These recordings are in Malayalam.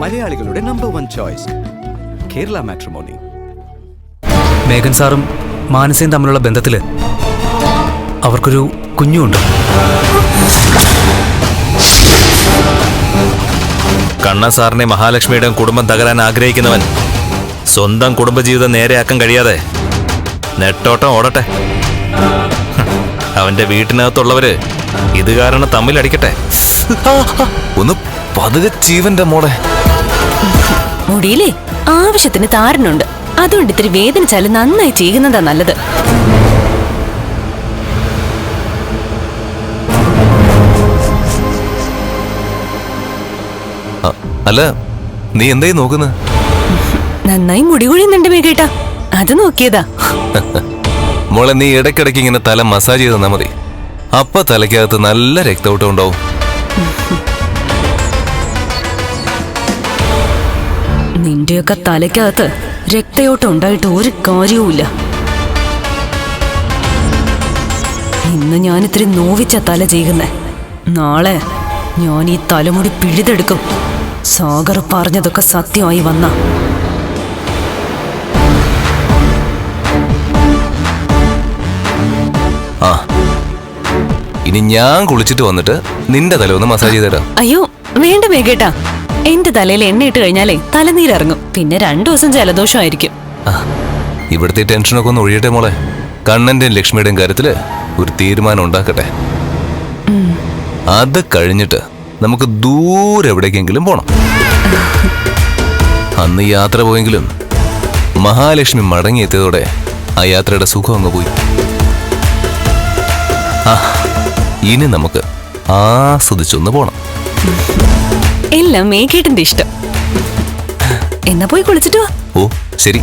മലയാളികളുടെ number one choice Kerala Matrimony മേഘൻ സാറും മാനസയും തമ്മിലുള്ള ബന്ധത്തിൽ അവർക്കൊരു കുഞ്ഞുണ്ട്. കണ്ണ സാറിനെ മഹാലക്ഷ്മിയുടെ കുടുംബം തകരാൻ ആഗ്രഹിക്കുന്നവൻ സ്വന്തം കുടുംബജീവിതം നേരെയാക്കാൻ കഴിയാതെ നെട്ടോട്ടം ഓടട്ടെ. അവന്റെ വീട്ടിനകത്തുള്ളവര് ഇത് കാരണം തമ്മിലടിക്കട്ടെ. ഒന്ന് പതുകെ ജീവന്റെ മോളെ. മുടിയിലേ ആവശ്യത്തിന് താരനുണ്ട്. അതുകൊണ്ട് ഇത്തിരി വേദനിച്ചാലും നന്നായി ചെയ്യുന്നതാ നല്ലത്. അല്ല നീ എന്തായി നോക്കുന്നത് നന്നായി മുടി കൊഴിയുന്നുണ്ട് മേഘേട്ടാ. അത് നോക്കിയതാ. മോളെ നീ ഇടയ്ക്കിടയ്ക്ക് ഇങ്ങനെ തല മസാജ് ചെയ്ത് തന്നാ മതി. അപ്പൊ തലയ്ക്കകത്ത് നല്ല രക്തോട്ടം ഉണ്ടാവും. നിന്റെയൊക്കെ തലയ്ക്കകത്ത് രക്തയോട്ടം ഉണ്ടായിട്ട് ഒരു കാര്യവുമില്ല. ഇന്ന് ഞാനിത്തിരി നോവിച്ച തല ചെയ്യുന്നേ. നാളെ ഞാൻ ഈ തലമുടി പിഴുതെടുക്കും. സാഗർ പറഞ്ഞതൊക്കെ സത്യമായി വന്ന. ആ ഇനി ഞാൻ കുളിച്ചിട്ട് വന്നിട്ട് നിന്റെ തല ഒന്ന് മസാജ് ചെയ്തേടാ. അയ്യോ വേണ്ട മേഘേട്ടാ. എന്റെ തലയിൽ എണ്ണയിട്ട് കഴിഞ്ഞാലേ തലനീരിറങ്ങും. പിന്നെ രണ്ടു ദിവസം ജലദോഷമായിരിക്കും. ഇവിടുത്തെ ടെൻഷനൊക്കെ ഒന്ന് ഒഴിയട്ടെ മോളെ. കണ്ണന്റെയും ലക്ഷ്മിയുടെയും കാര്യത്തിൽ ഒരു തീരുമാനം ഉണ്ടാക്കട്ടെ. അത് കഴിഞ്ഞിട്ട് നമുക്ക് ദൂരെ എവിടേക്കെങ്കിലും പോണം. അന്ന് യാത്ര പോയെങ്കിലും മഹാലക്ഷ്മി മടങ്ങിയെത്തിയതോടെ ആ യാത്രയുടെ സുഖം അങ്ങ് പോയി. ഇനി നമുക്ക് ആസ്വദിച്ചൊന്ന് പോണം. എല്ലാം മേഘേട്ടന്റെ ഇഷ്ടം. എന്നാ പോയി കുളിച്ചിട്ട് വാ. ഓ ശരി.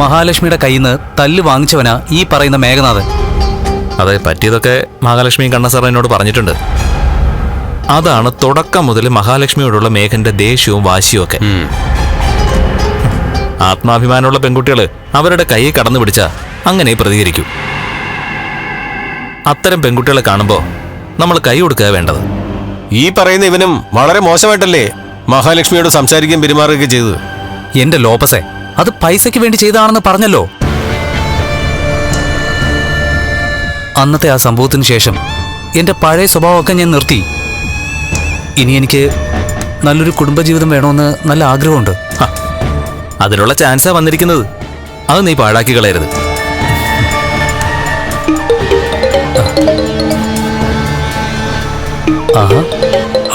മഹാലക്ഷ്മിയുടെ കയ്യിൽ നിന്ന് തല്ല് വാങ്ങിച്ചവനാ ഈ പറയുന്ന മേഘനാഥൻ. അതെ പറ്റിയതൊക്കെ മഹാലക്ഷ്മി കണ്ണ സാർ എന്നോട് പറഞ്ഞിട്ടുണ്ട്. അതാണ് തുടക്കം മുതൽ മഹാലക്ഷ്മിയോടുള്ള മേഘന്റെ ദേഷ്യവും വാശിയും ഒക്കെ. ആത്മാഭിമാനമുള്ള പെൺകുട്ടികൾ അവരുടെ കൈ കടന്നു പിടിച്ച അങ്ങനെ പ്രതികരിക്കൂ. അത്തരം പെൺകുട്ടികളെ കാണുമ്പോൾ നമ്മൾ കൈ കൊടുക്കുക വേണ്ടത്. ഈ പറയുന്ന ഇവനും വളരെ മോശമായിട്ടല്ലേ മഹാലക്ഷ്മിയോട് സംസാരിക്കുകയും പെരുമാറുകയൊക്കെ ചെയ്തു എന്റെ ലോപ്പസെ അത് പൈസയ്ക്ക് വേണ്ടി ചെയ്തതാണെന്ന് പറഞ്ഞല്ലോ. അന്നത്തെ ആ സംഭവത്തിന് ശേഷം എന്റെ പഴയ സ്വഭാവമൊക്കെ ഞാൻ നിർത്തി. ഇനി എനിക്ക് നല്ലൊരു കുടുംബജീവിതം വേണമെന്ന് നല്ല ആഗ്രഹമുണ്ട്. അതിനുള്ള ചാൻസാ വന്നിരിക്കുന്നത്. അത് നീ പാഴാക്കി കളയരുത്. ആഹാ.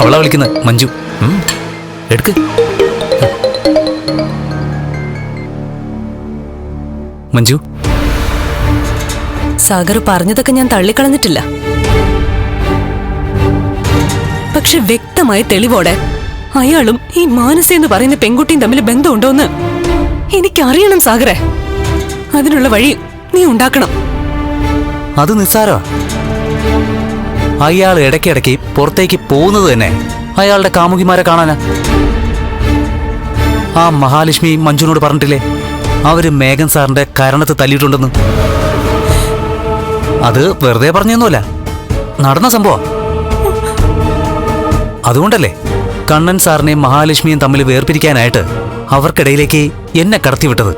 അവളാ വിളിക്കുന്നത് മഞ്ജു. എടുക്ക്. മഞ്ജു? സാഗർ പറഞ്ഞതൊക്കെ ഞാൻ തള്ളിക്കളഞ്ഞിട്ടില്ല. പക്ഷെ വ്യക്തമായ തെളിവോടെ അയാളും ഈ മാനസ എന്ന് പറയുന്ന പെൺകുട്ടിയും തമ്മിൽ ബന്ധമുണ്ടോന്ന് എനിക്കറിയണം സാഗറെ. അതിനുള്ള വഴി നീ ഉണ്ടാക്കണം. അത് നിസ്സാരോ അയാൾ ഇടയ്ക്കിടയ്ക്ക് പുറത്തേക്ക് പോകുന്നത് തന്നെ അയാളുടെ കാമുകിമാരെ കാണാനാ. ആ മഹാലക്ഷ്മി മഞ്ജുനോട് പറഞ്ഞിട്ടില്ലേ? അവർ മേഘൻ സാറിന്റെ കരണത്ത് തല്ലിയിട്ടുണ്ടെന്ന്. അത് വെറുതെ പറഞ്ഞൊന്നുമല്ല. നടന്ന സംഭവം. അതുകൊണ്ടല്ലേ കണ്ണൻ സാറിനെയും മഹാലക്ഷ്മിയും തമ്മിൽ വേർപിരിക്കാനായിട്ട് അവർക്കിടയിലേക്ക് എന്നെ കടത്തിവിട്ടത്.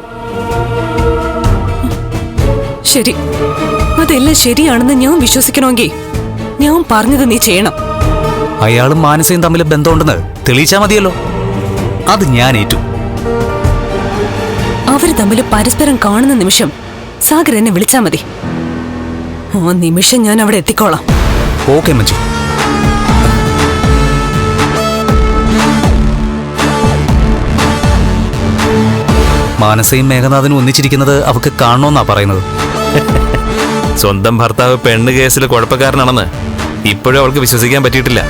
ശരി. അതെല്ലാം ശരിയാണെന്ന് ഞാൻ വിശ്വസിക്കണമെങ്കിൽ ഞാൻ പറഞ്ഞത് നീ ചെയ്യണം. അയാളും മാനസയും തമ്മിൽ ബന്ധമുണ്ടെന്ന് തെളിയിച്ചാൽ മതിയല്ലോ. അത് ഞാൻ ഏറ്റു. അവർ തമ്മിൽ പരസ്പരം കാണുന്ന നിമിഷം സാഗർ എന്നെ വിളിച്ചാ മതി. ആ നിമിഷം ഞാൻ അവിടെ എത്തിക്കോളാം. ഓക്കെ മഞ്ജു. മാനസയും മേഘനാഥനും ഒന്നിച്ചിരിക്കുന്നത് അവക്ക് കാണണമെന്നാ പറയുന്നത്. സ്വന്തം ഭർത്താവ് പെണ്ണ് കേസിൽ കുഴപ്പക്കാരനാണെന്ന് ഇപ്പോഴും അവൾക്ക് വിശ്വസിക്കാൻ പറ്റിയിട്ടില്ല.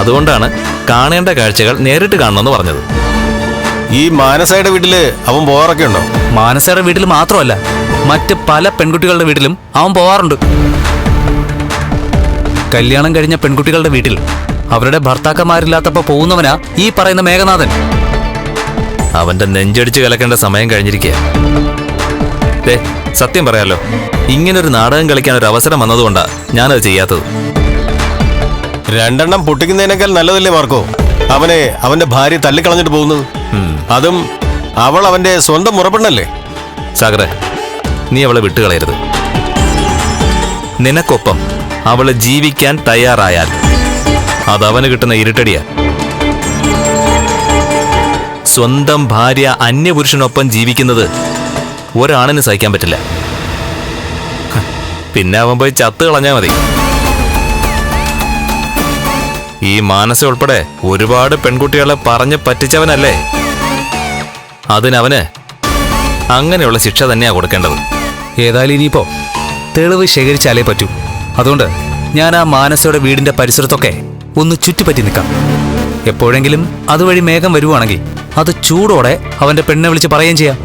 അതുകൊണ്ടാണ് കാണേണ്ട കാഴ്ചകൾ നേരിട്ട് കാണണമെന്ന് പറഞ്ഞത്. ഈ മാനസയുടെ വീട്ടിൽ അവൻ പോകാറൊക്കെ ഉണ്ടോ? മാനസയുടെ വീട്ടിൽ മാത്രമല്ല മറ്റ് പല പെൺകുട്ടികളുടെ വീട്ടിലും അവൻ പോവാറുണ്ട്. കല്യാണം കഴിഞ്ഞ പെൺകുട്ടികളുടെ വീട്ടിൽ അവരുടെ ഭർത്താക്കന്മാരില്ലാത്തപ്പോ പോകുന്നവനാ ഈ പറയുന്ന മേഘനാഥൻ. അവന്റെ നെഞ്ചടിച്ച് കലക്കേണ്ട സമയം കഴിഞ്ഞിരിക്കുക സത്യം പറയാലോ ഇങ്ങനൊരു നാടകം കളിക്കാൻ ഒരു അവസരം വന്നതുകൊണ്ടാ ഞാനത് ചെയ്യാത്തത്. രണ്ടെണ്ണം പൊട്ടിക്കുന്നതിനേക്കാൾ നല്ലതല്ലേ മാർക്കോ? അവനെ അവന്റെ ഭാര്യ തള്ളിക്കളഞ്ഞിട്ട് പോകുന്നത്. അതും അവൾ അവന്റെ സ്വന്തം മുറപ്പെണ്ണല്ലേ സാഗറെ നീ അവളെ വിട്ടുകളയരുത്. നിനക്കൊപ്പം അവൾ ജീവിക്കാൻ തയ്യാറായാൽ അത് അതവന് കിട്ടുന്ന ഇരുട്ടടിയാ. സ്വന്തം ഭാര്യ അന്യപുരുഷനൊപ്പം ജീവിക്കുന്നത് ഒരാണിന് സഹിക്കാൻ പറ്റില്ല. പിന്നെ അവൻ പോയി ചത്ത് കളഞ്ഞാൽ മതി. ഈ മാനസ ഉൾപ്പെടെ ഒരുപാട് പെൺകുട്ടികളെ പറഞ്ഞ് പറ്റിച്ചവനല്ലേ? അതിനവന് അങ്ങനെയുള്ള ശിക്ഷ തന്നെയാ കൊടുക്കേണ്ടത്. ഏതായാലും ഇനിയിപ്പോ തെളിവ് ശേഖരിച്ചാലേ പറ്റൂ. അതുകൊണ്ട് ഞാൻ ആ മാനസയുടെ വീടിന്റെ പരിസരത്തൊക്കെ ഒന്ന് ചുറ്റിപ്പറ്റി നിൽക്കാം. എപ്പോഴെങ്കിലും അതുവഴി മേഘം വരുവാണെങ്കിൽ അത് ചൂടോടെ അവന്റെ പെണ്ണെ വിളിച്ച് പറയുകയും ചെയ്യാം.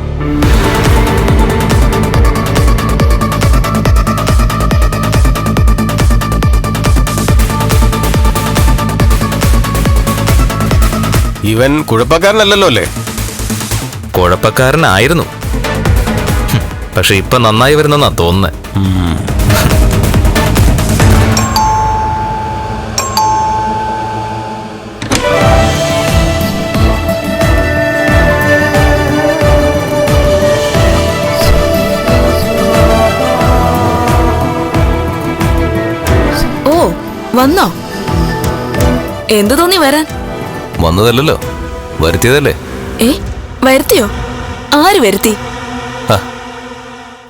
ഇവൻ കുഴപ്പക്കാരനല്ലല്ലോ അല്ലേ? കുഴപ്പക്കാരനായിരുന്നു. പക്ഷെ ഇപ്പൊ നന്നായി വരുന്നെന്നാ തോന്നുന്നത് ഓ വന്നോ? എന്തു തോന്നി വരാൻ? വന്നതല്ലോ വരുത്തിയതല്ലേ? ഏ? വരുത്തിയോ? ആര് വരുത്തി?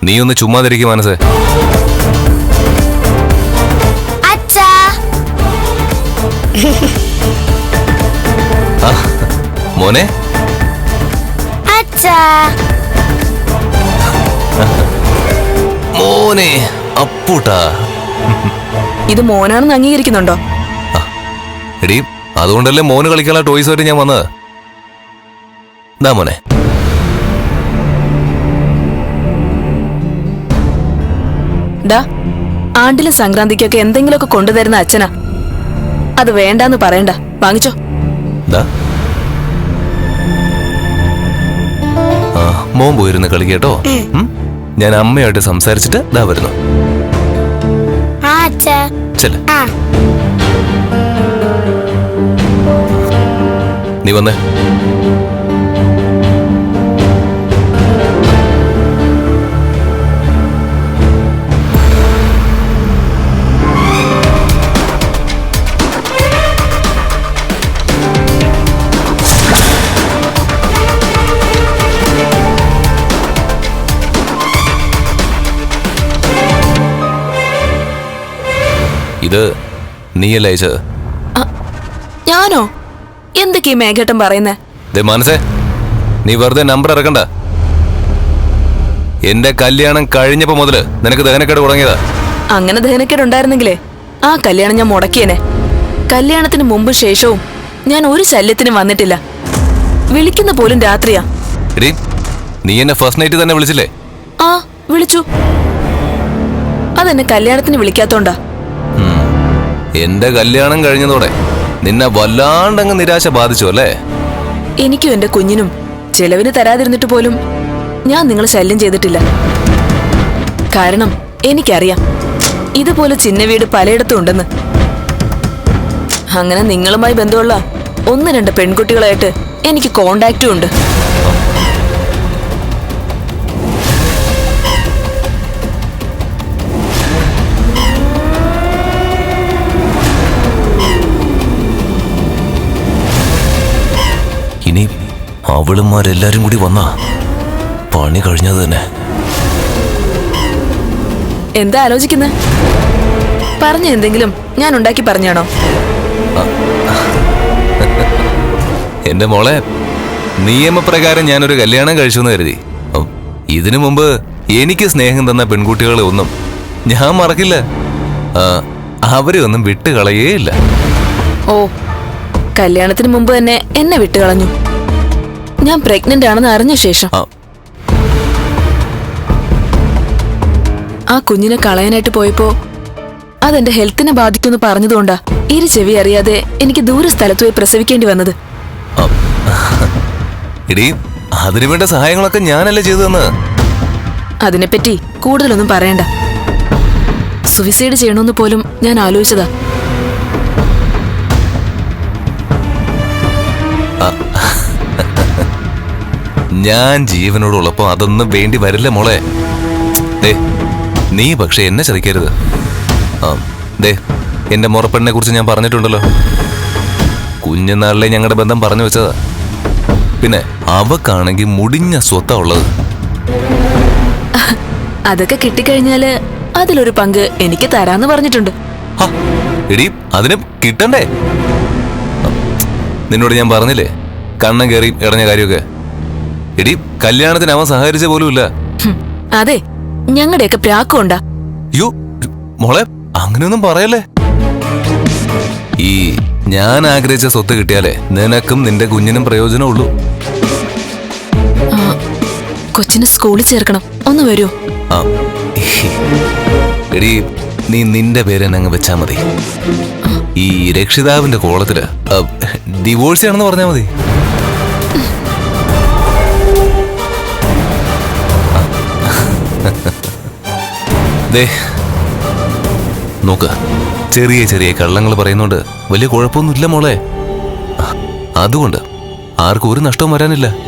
നീ ഒന്ന് ചുമ്മാതിരിക്കും മനസ്സേ. മോനെ. മോനെ അപ്പൂട്ടാ. ഇത് മോനാണെന്ന് അംഗീകരിക്കുന്നുണ്ടോ? എടീ അതുകൊണ്ടല്ലേ മോന് കളിക്കാനുള്ള ടോയ്സ് ആയിട്ട് ഞാൻ വന്നത്? ദാ മോനെ. ഡാ ആണ്ടിലും സംക്രാന്തിക്കൊക്കെ എന്തെങ്കിലുമൊക്കെ കൊണ്ടുതരുന്ന അച്ഛനാ. അത് വേണ്ടാന്ന് പറയണ്ട. വാങ്ങിച്ചോ. ദാ. ആ മോൻ പോയിരുന്ന് കളി കേട്ടോ. ഞാൻ അമ്മയായിട്ട് സംസാരിച്ചിട്ട് ദാ വരുന്നു. ചെല്ല. നീ വന്നേ. ഇത് നീയല്ലേ അയച്ചത്? ഞാനോ? എന്തൊക്കെ ഈ മേഘട്ടം പറയുന്നേ? മനസ്സേ നീ വെറുതെ നമ്പർ ഇറക്കണ്ട. എന്റെ കല്യാണം കഴിഞ്ഞപ്പോ മുതൽ നിനക്ക് ദഹനക്കേട് തുടങ്ങിയതാ. അങ്ങനെ ദഹനക്കേട് ഉണ്ടായിരുന്നെങ്കിലേ ആ കല്യാണം ഞാൻ മുടക്കിയനെ. കല്യാണത്തിന് മുമ്പും ശേഷവും ഞാൻ ഒരു ശല്യത്തിനും വന്നിട്ടില്ല. വിളിക്കുന്ന പോലും രാത്രിയാ. നീ എന്നെ ഫസ്റ്റ് നൈറ്റ് തന്നെ വിളിച്ചില്ലേ? ആ വിളിച്ചു. അതെന്നെ കല്യാണത്തിന് വിളിക്കാത്തോണ്ടാ. എന്റെ കല്യാണം കഴിഞ്ഞതോടെ നിന്നെ വല്ലാണ്ടങ്ങ് നിരാശ ബാധിച്ചു അല്ലേ? എനിക്കും എന്റെ കുഞ്ഞിനും ചെലവിന് തരാതിരുന്നിട്ട് പോലും ഞാൻ നിങ്ങളെ ശല്യം ചെയ്തിട്ടില്ല. കാരണം എനിക്കറിയാം ഇതുപോലെ ചിന്ന വീട് പലയിടത്തും ഉണ്ടെന്ന് അങ്ങനെ നിങ്ങളുമായി ബന്ധമുള്ള ഒന്ന് രണ്ട് പെൺകുട്ടികളായിട്ട് എനിക്ക് കോണ്ടാക്റ്റും ഉണ്ട്. അവളുമാരെല്ലാരും കൂടി വന്നാ പണി കഴിഞ്ഞത് തന്നെ. എന്താ ആലോചിക്കുന്നത് പറഞ്ഞ എന്തെങ്കിലും. ഞാൻ ഉണ്ടാക്കി പറഞ്ഞാണോ? എന്റെ മോളെ നിയമപ്രകാരം ഞാനൊരു കല്യാണം കഴിച്ചു എന്ന് കരുതി ഇതിനു മുമ്പ് എനിക്ക് സ്നേഹം തന്ന പെൺകുട്ടികളെ ഒന്നും ഞാൻ മറക്കില്ല. അവരെ ഒന്നും വിട്ടുകളയേയില്ല. ഓ കല്യാണത്തിന് മുമ്പ് തന്നെ എന്നെ വിട്ടുകളഞ്ഞു. ഞാൻ പ്രഗ്നന്റ് ആണെന്ന് അറിഞ്ഞ ശേഷം. ആ. ആ കുഞ്ഞിനെ കളയാനായിട്ട് പോയപ്പോ അതെന്റെ ഹെൽത്തിനെ ബാധിക്കുമെന്ന് പറഞ്ഞതുകൊണ്ടാ ഇരു ചെവി അറിയാതെ എനിക്ക് ദൂര സ്ഥലത്ത് പോയി പ്രസവിക്കേണ്ടി വന്നത്. എടീ അതിനു വേണ്ട സഹായങ്ങളൊക്കെ ഞാനല്ലേ ചെയ്തു അതിനെപ്പറ്റി കൂടുതലൊന്നും പറയണ്ട. സുവിസൈഡ് ചെയ്യണമെന്ന് പോലും ഞാൻ ആലോചിച്ചതാ. ഞാൻ ജീവനോടുള്ളപ്പോ അതൊന്നും വേണ്ടി വരില്ല മോളെ. ദേ നീ പക്ഷെ എന്നെ ചതിക്കരുത് ആ ദേ എന്റെ മുറപ്പെണ്ണിനെ കുറിച്ച് ഞാൻ പറഞ്ഞിട്ടുണ്ടല്ലോ. കുഞ്ഞുനാളിലെ ഞങ്ങളുടെ ബന്ധം പറഞ്ഞു വെച്ചതാ. പിന്നെ അവക്കാണെങ്കിൽ മുടിഞ്ഞ സ്വത്താ ഉള്ളത്. അതൊക്കെ കിട്ടിക്കഴിഞ്ഞാൽ അതിലൊരു പങ്ക് എനിക്ക് തരാന്ന് പറഞ്ഞിട്ടുണ്ട്. എടീ അതിന് കിട്ടണ്ടേ? നിന്നോട് ഞാൻ പറഞ്ഞില്ലേ? കണ്ണം കയറി ഇടഞ്ഞ കാര്യമൊക്കെ? എടീ കല്യാണത്തിന് അവൻ സഹകരിച്ച പോലുമില്ല. അതെ ഞങ്ങളുടെയൊക്കെ പ്രാക്കമുണ്ടാ യോ മോളെ അങ്ങനെയൊന്നും പറയല്ലേ? ഈ ഞാൻ ആഗ്രഹിച്ച സ്വത്ത് കിട്ടിയാലേ നിനക്കും നിന്റെ കുഞ്ഞിനും പ്രയോജനമുള്ളൂ കൊച്ചിനെ സ്കൂളിൽ ചേർക്കണം. ഒന്ന് വരൂ. ആ എടീ നീ നിന്റെ പേര് അങ്ങ് വെച്ചാ മതി. ഈ രക്ഷിതാവിന്റെ കോളത്തിൽ ഡിവോഴ്സ് ആണെന്ന് പറഞ്ഞാ മതി. ദേ നോക്ക്. ചെറിയ ചെറിയ കള്ളങ്ങൾ പറയുന്നുണ്ട്. വലിയ കുഴപ്പമൊന്നുമില്ല മോളെ. അതുകൊണ്ട് ആർക്കും ഒരു നഷ്ടവും വരാനില്ല.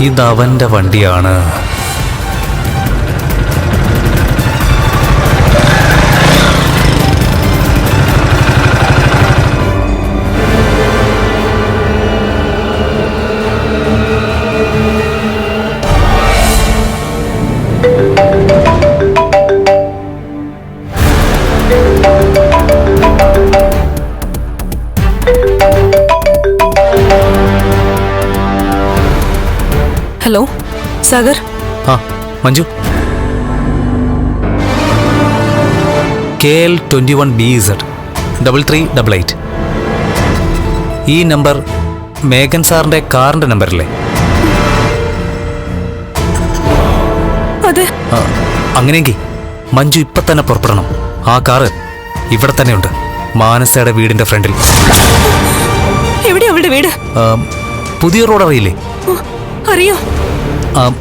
ഇതവന്റെ വണ്ടിയാണ്. സാഗർ? ആ Manju. K L twenty one B Z double three double eight ഈ നമ്പർ മേഘൻ സാറിന്റെ കാറിന്റെ നമ്പറല്ലേ? അതെ? ആ, അങ്ങനെയെങ്കിൽ മഞ്ജു ഇപ്പം തന്നെ പുറപ്പെടണം. ആ കാറ് ഇവിടെ തന്നെയുണ്ട് മാനസയുടെ വീടിന്റെ ഫ്രണ്ടിൽ. എവിടെയാ അവളുടെ വീട്? ആ, പുതിയ റോഡ് അറിയില്ലേ? ഓ, അറിയാം?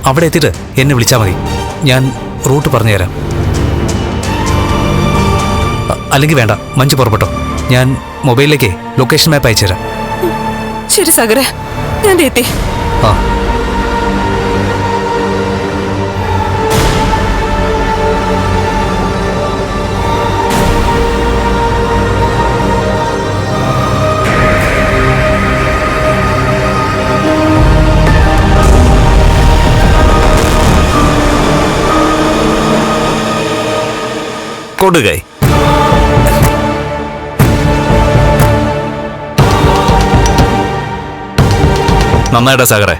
അവിടെ എത്തിയിട്ട് എന്നെ വിളിച്ചാൽ മതി. ഞാൻ റൂട്ട് പറഞ്ഞുതരാം. അല്ലെങ്കിൽ വേണ്ട മഞ്ജു പുറപ്പെട്ടോ. ഞാൻ മൊബൈലിലേക്ക് ലൊക്കേഷൻ മാപ്പ് അയച്ചു തരാം ശരി സാഗറെ ഞാൻ എത്തി. ആ. കൊടുകൈ. നന്നായിട്ടാ സാഗറെ.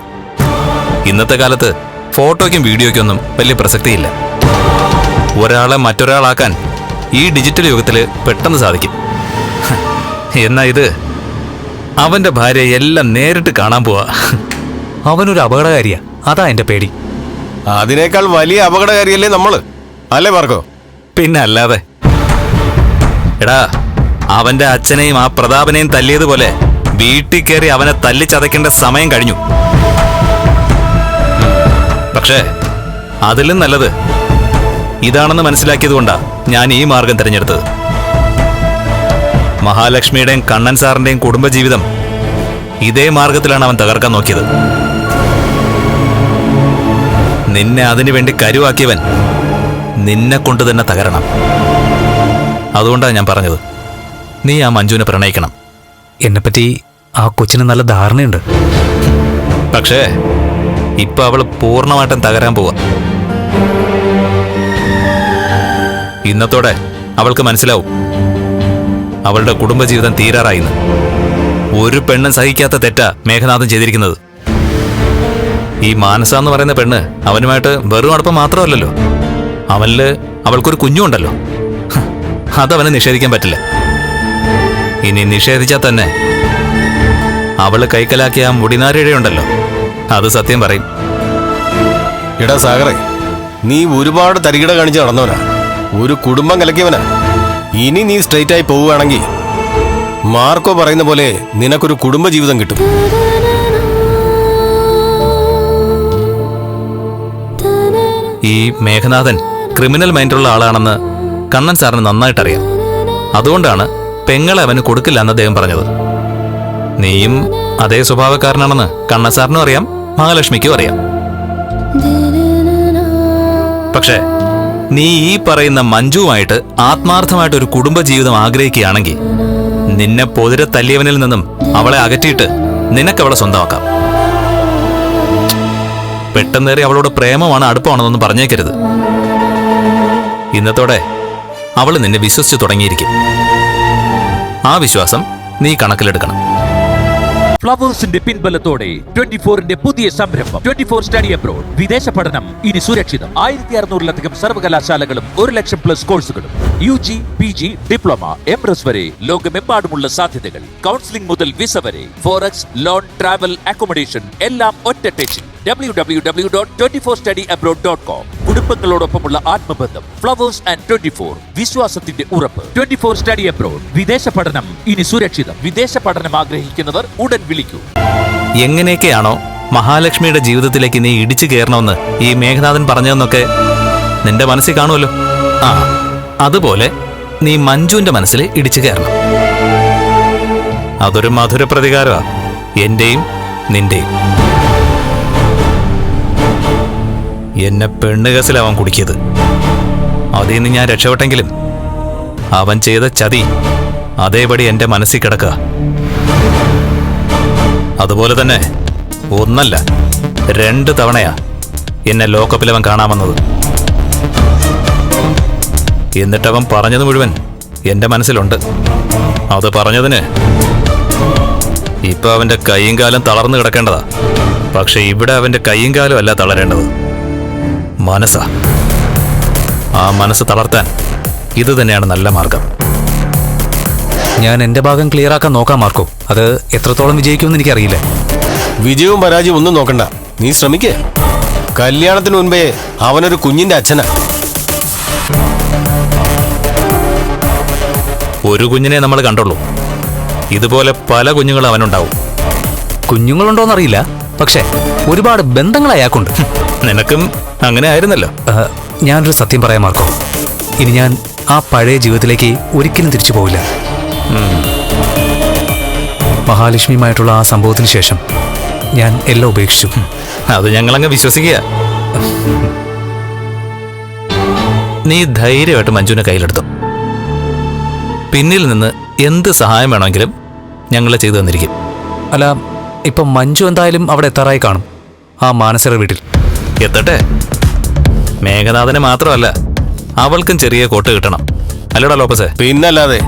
ഇന്നത്തെ കാലത്ത് ഫോട്ടോയ്ക്കും വീഡിയോയ്ക്കും ഒന്നും വലിയ പ്രസക്തിയില്ല. ഒരാളെ മറ്റൊരാളാക്കാൻ ഈ ഡിജിറ്റൽ യുഗത്തിൽ പെട്ടെന്ന് സാധിക്കും. എന്നാ ഇത്? അവന്റെ ഭാര്യ എല്ലാം നേരിട്ട് കാണാൻ പോവാ. അവനൊരു അപകടകാരിയാ. അതാ എന്റെ പേടി. അതിനേക്കാൾ വലിയ അപകടകാരിയല്ലേ നമ്മൾ? അല്ലേ മാർക്കോ? പിന്നെ അല്ലാതെ. എടാ അവന്റെ അച്ഛനെയും ആ പ്രതാപനെയും തല്ലിയതുപോലെ വീട്ടിൽ കയറി അവനെ തല്ലിച്ചതയ്ക്കേണ്ട സമയം കഴിഞ്ഞു. പക്ഷേ അതിലും നല്ലത് ഇതാണെന്ന് മനസ്സിലാക്കിയതുകൊണ്ടാ ഞാൻ ഈ മാർഗം തിരഞ്ഞെടുത്തത്. മഹാലക്ഷ്മിയുടെയും കണ്ണൻ സാറിന്റെയും കുടുംബജീവിതം ഇതേ മാർഗത്തിലാണ് അവൻ തകർക്കാൻ നോക്കിയത്. നിന്നെ അതിനുവേണ്ടി കരുവാക്കിയവൻ നിന്നെ കൊണ്ട് തന്നെ തകരണം. അതുകൊണ്ടാണ് ഞാൻ പറഞ്ഞത്. നീ ആ മഞ്ജുവിനെ പ്രണയിക്കണം. എന്നെപ്പറ്റി ആ കൊച്ചിന് നല്ല ധാരണയുണ്ട്. പക്ഷേ ഇപ്പൊ അവൾ പൂർണമായിട്ടും തകരാൻ പോവാ. ഇന്നത്തോടെ അവൾക്ക് മനസ്സിലാവും. അവളുടെ കുടുംബജീവിതം തീരാറായിന്ന് ഒരു പെണ്ണും സഹിക്കാത്ത തെറ്റാ മേഘനാഥൻ ചെയ്തിരിക്കുന്നത്. ഈ മാനസ എന്ന് പറയുന്ന പെണ്ണ് അവനുമായിട്ട് വെറും അടുപ്പം മാത്രമല്ലല്ലോ. അവനിൽ അവൾക്കൊരു കുഞ്ഞുണ്ടല്ലോ. അതവനെ അതവന് നിഷേധിക്കാൻ പറ്റില്ല. ഇനി നിഷേധിച്ചാൽ തന്നെ അവൾ കൈക്കലാക്കിയ ആ മുടിനാരിഴയുണ്ടല്ലോ അത് സത്യം പറയും. എടാ സാഗറെ നീ ഒരുപാട് തരികിട കാണിച്ച് നടന്നവനാ. ഒരു കുടുംബം കലക്കിയവനാ. ഇനി നീ സ്ട്രെയിറ്റ് ആയി പോവുകയാണെങ്കിൽ മാർക്കോ പറയുന്ന പോലെ നിനക്കൊരു കുടുംബ ജീവിതം കിട്ടും. ഈ മേഘനാഥൻ ക്രിമിനൽ മൈൻഡുള്ള ആളാണെന്ന് കണ്ണൻ സാറിന് നന്നായിട്ടറിയാം. അതുകൊണ്ടാണ് പെങ്ങളെ അവന് കൊടുക്കില്ല എന്ന് അദ്ദേഹം പറഞ്ഞത്. നീയും അതേ സ്വഭാവക്കാരനാണെന്ന് കണ്ണൻ സാറിനും അറിയാം മഹാലക്ഷ്മിക്കും അറിയാം. പക്ഷേ നീ ഈ പറയുന്ന മഞ്ജുവുമായിട്ട് ആത്മാർത്ഥമായിട്ട് ഒരു കുടുംബജീവിതം ആഗ്രഹിക്കുകയാണെങ്കിൽ നിന്നെ പൊതിരെ തല്ലിയവനിൽ നിന്നും അവളെ അകറ്റിയിട്ട് നിനക്കവളെ സ്വന്തമാക്കാം. പെട്ടെന്നേറി അവളോട് പ്രേമമാണ് അടുപ്പമാണെന്നൊന്നും പറഞ്ഞേക്കരുത്. ഇന്നത്തോടെ അവൾ നിന്നെ വിശ്വസിച്ചു തുടങ്ങിയിരിക്കും. ആ വിശ്വാസം നീ കണക്കിലെടുക്കണം. ഫ്ലവേഴ്സിന്റെ പിൻബലത്തോടെ ട്വന്റി ഫോറിന്റെ പുതിയ സംരംഭം ട്വന്റി ഫോർ സ്റ്റഡി അബ്രോഡ്. വിദേശ പഠനം ഇനി സുരക്ഷിതം. ആയിരത്തി അറുന്നൂറിലധികം സർവകലാശാലകളും ഒരു ലക്ഷം പ്ലസ് കോഴ്സുകളും. U G P G diploma M S വരെ ലോകമെമ്പാടുമുള്ള സാധ്യതകൾ. കൗൺസിലിംഗ് മുതൽ വിസ വരെ. ഫോറക്സ് ലോൺ ട്രാവൽ അക്കോമഡേഷൻ എല്ലാം ഒറ്റ ടെച്ചിൽ. W W W dot twenty four study abroad dot com കുടുംബങ്ങളോടൊപ്പമുള്ള ആത്മബന്ധം ഫ്ലവേഴ്സ് ആൻഡ് ട്വന്റി ഫോർ വിശ്വാസത്തിന്റെ ഉറപ്പ്. ട്വന്റി ഫോർ സ്റ്റഡി അബ്രോഡ് വിദേശ പഠനം ഇനി സുരക്ഷിതം. വിദേശ പഠനം ആഗ്രഹിക്കുന്നവർ ഉടൻ വിളിക്കൂ. എങ്ങനെയൊക്കെയാണോ മഹാലക്ഷ്മിയുടെ ജീവിതത്തിലേക്ക് നീ ഇടിച്ചു കയറണമെന്ന് ഈ മേഘനാഥൻ പറഞ്ഞതെന്നൊക്കെ നിന്റെ മനസ്സിൽ കാണുമല്ലോ. ആ അതുപോലെ നീ മഞ്ജുവിന്റെ മനസ്സിൽ ഇടിച്ചു കയറണം. അതൊരു മധുര പ്രതികാരമാണ് എന്റെയും നിന്റെയും. എന്നെ പെണ്ണുകസിലവൻ കുടിക്കിയത്. അതിൽ നിന്ന് ഞാൻ രക്ഷപ്പെട്ടെങ്കിലും അവൻ ചെയ്ത ചതി അതേപടി എന്റെ മനസ്സിൽ കിടക്കുക. അതുപോലെ തന്നെ ഒന്നല്ല രണ്ട് തവണയാ എന്നെ ലോക്കപ്പിൽ അവൻ കാണാമെന്നത് എന്നിട്ടവൻ പറഞ്ഞത് മുഴുവൻ എന്റെ മനസ്സിലുണ്ട്. അത് പറഞ്ഞതിന് ഇപ്പൊ അവന്റെ കൈയും കാലും തളർന്നു കിടക്കേണ്ടതാ. പക്ഷെ ഇവിടെ അവന്റെ കൈയും കാലും അല്ല തളരേണ്ടത്. മനസ്സാ. ആ മനസ്സ് തളർത്താൻ ഇത് തന്നെയാണ് നല്ല മാർഗം. ഞാൻ എന്റെ ഭാഗം ക്ലിയർ ആക്കാൻ നോക്കാം മാർക്കോ. അത് എത്രത്തോളം വിജയിക്കുമെന്ന് എനിക്കറിയില്ല. വിജയവും പരാജയവും ഒന്നും നോക്കണ്ട. നീ ശ്രമിക്കേ. കല്യാണത്തിന് മുൻപേ അവനൊരു കുഞ്ഞിന്റെ അച്ഛനാ. ഒരു കുഞ്ഞിനെ നമ്മൾ കണ്ടുള്ളൂ. ഇതുപോലെ പല കുഞ്ഞുങ്ങളും അവനുണ്ടാവും. കുഞ്ഞുങ്ങളുണ്ടോന്നറിയില്ല. പക്ഷേ ഒരുപാട് ബന്ധങ്ങൾ അയാൾക്കുണ്ട്. നിനക്കും അങ്ങനെ ആയിരുന്നല്ലോ. ഞാനൊരു സത്യം പറയാൻ മാർക്കോ. ഇനി ഞാൻ ആ പഴയ ജീവിതത്തിലേക്ക് ഒരിക്കലും തിരിച്ചു പോവില്ല. മഹാലക്ഷ്മിയുമായിട്ടുള്ള ആ സംഭവത്തിന് ശേഷം ഞാൻ എല്ലാം ഉപേക്ഷിച്ചു. അത് ഞങ്ങളങ്ങ് വിശ്വസിക്കുക. നീ ധൈര്യമായിട്ട് മഞ്ജുവിനെ കയ്യിലെടുത്തു. പിന്നിൽ നിന്ന് എന്ത് സഹായം വേണമെങ്കിലും ഞങ്ങളെ ചെയ്തു തന്നിരിക്കും. അല്ല ഇപ്പൊ മഞ്ജു എന്തായാലും അവിടെ എത്താറായി കാണും. ആ മാനസര വീട്ടിൽ. എത്തട്ടെ? മേഘനാഥന് മാത്രമല്ല അവൾക്കും ചെറിയ കോട്ട് കിട്ടണം. അല്ലടാ ലോപ്പസേ? പിന്നല്ലാതെ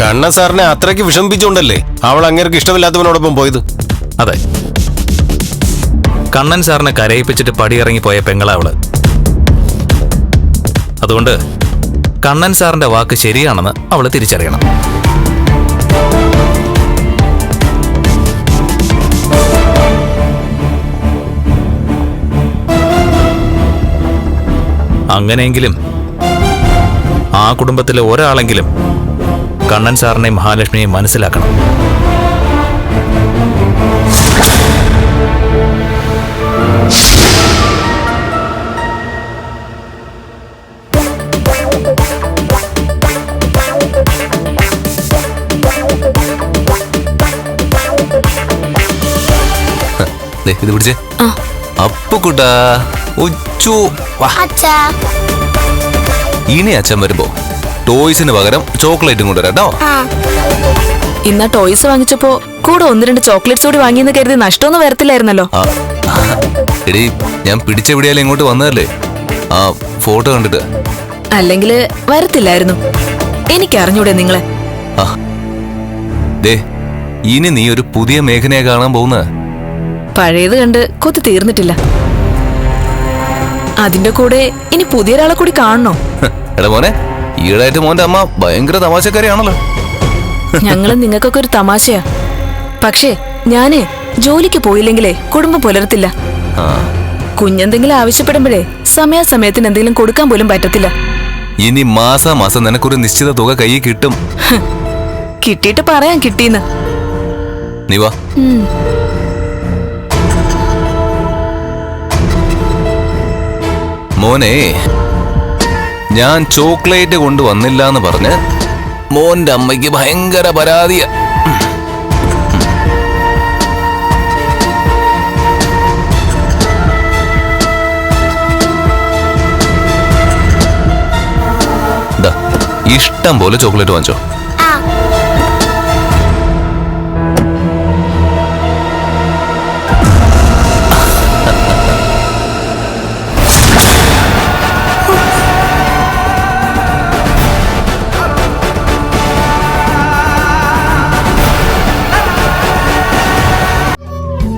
കണ്ണ സാറിനെ അത്രയ്ക്ക് വിഷമിപ്പിച്ചുകൊണ്ടല്ലേ അവൾ അങ്ങേർക്ക് ഇഷ്ടമില്ലാത്തവനോടൊപ്പം പോയത്? അതെ. കണ്ണൻ സാറിനെ കരയിപ്പിച്ചിട്ട് പടിയിറങ്ങി പോയ പെങ്ങളാ അവൾ. അതുകൊണ്ട് കണ്ണൻ സാറിന്റെ വാക്ക് ശരിയാണെന്ന് അവൾ തിരിച്ചറിയണം. അങ്ങനെയെങ്കിലും ആ കുടുംബത്തിലെ ഒരാളെങ്കിലും കണ്ണൻ സാറിനെയും മഹാലക്ഷ്മിയെയും മനസ്സിലാക്കണം. ഇത് പിടിച്ചേ. അപ്പുക്കുട്ടാ ഉച്ചു. ഇനി അച്ഛൻ വരുമ്പോ ടോയ്സിന് പകരം ചോക്ലേറ്റും കൊണ്ടുവരാട്ടോ ഇന്ന് ഇന്നാ ടോയ്സ് വാങ്ങിച്ചപ്പോ കൂടെ ഒന്ന് രണ്ട് ചോക്ലേറ്റ്സ് കൂടി വാങ്ങിയെന്ന് കരുതി നഷ്ടമൊന്നും വരത്തില്ലായിരുന്നല്ലോ. എടി ഞാൻ പിടിച്ചെവിടെയാലും ഇങ്ങോട്ട് വന്നതല്ലേ? ആ ഫോട്ടോ കണ്ടിട്ട്. അല്ലെങ്കിൽ വരത്തില്ലായിരുന്നു. എനിക്ക് അറിഞ്ഞൂടെ നിങ്ങളെ ദേ ഇനി നീ ഒരു പുതിയ മേഘനയെ കാണാൻ പോകുന്ന. പഴയത് കണ്ട് കൊത്തി തീർന്നിട്ടില്ല. അതിന്റെ കൂടെ ഇനി പുതിയൊരാളെ കൂടി കാണണോ? എടാ മോനെ ഈടായിട്ട് മോന്റെ അമ്മ ഭയങ്കര തമാശക്കാരിയാണല്ലോ. ഞങ്ങൾ നിങ്ങൾക്കൊക്കെ ഒരു തമാശയാ. പക്ഷേ ഞാൻ ജോലിക്ക് പോയില്ലെങ്കിലേ കുടുംബം പുലർത്തില്ല. കുഞ്ഞെന്തെങ്കിലും ആവശ്യപ്പെടുമ്പോഴേ സമയാസമയത്തിന് എന്തെങ്കിലും കൊടുക്കാൻ പോലും പറ്റത്തില്ല. ഇനി മാസാമാസം നിനക്കൊരു നിശ്ചിത തുക കയ്യിൽ കിട്ടും. കിട്ടിയിട്ട് പറയാൻ കിട്ടീന്ന് നീ വാ. മോനെ ഞാൻ ചോക്ലേറ്റ് കൊണ്ടുവന്നില്ല എന്ന് പറഞ്ഞ് മോന്റെ അമ്മയ്ക്ക് ഭയങ്കര പരാതിയ. ഇഷ്ടം പോലെ ചോക്ലേറ്റ് വാങ്ങിച്ചോ.